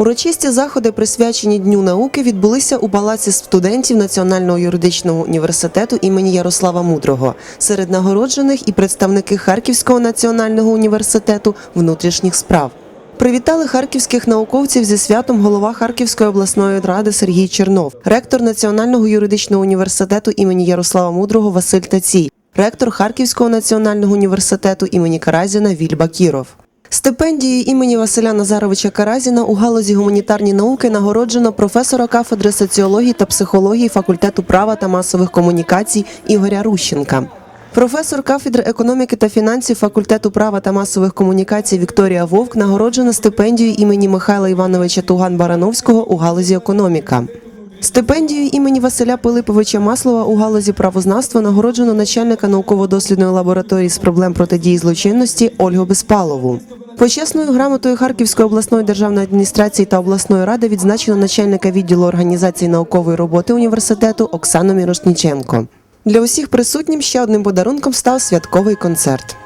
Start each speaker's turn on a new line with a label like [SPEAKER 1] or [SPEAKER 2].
[SPEAKER 1] Урочисті заходи, присвячені Дню науки, відбулися у палаці студентів Національного юридичного університету імені Ярослава Мудрого. Серед нагороджених і представники Харківського національного університету внутрішніх справ. Привітали харківських науковців зі святом голова Харківської обласної ради Сергій Чернов, ректор Національного юридичного університету імені Ярослава Мудрого Василь Тацій, ректор Харківського національного університету імені Каразіна Віль Бакіров. Стипендією імені Василя Назаровича Каразіна у галузі гуманітарні науки нагороджено професора кафедри соціології та психології факультету права та масових комунікацій Ігоря Рущенка. Професор кафедри економіки та фінансів факультету права та масових комунікацій Вікторія Вовк нагороджена стипендією імені Михайла Івановича Туган-Барановського у галузі економіка. Стипендією імені Василя Пилиповича Маслова у галузі правознавства нагороджено начальника науково-дослідної лабораторії з проблем протидії злочинності Ольгу Безпалову. Почесною грамотою Харківської обласної державної адміністрації та обласної ради відзначено начальника відділу організації наукової роботи університету Оксану Мірошніченко. Для усіх присутнім ще одним подарунком став святковий концерт.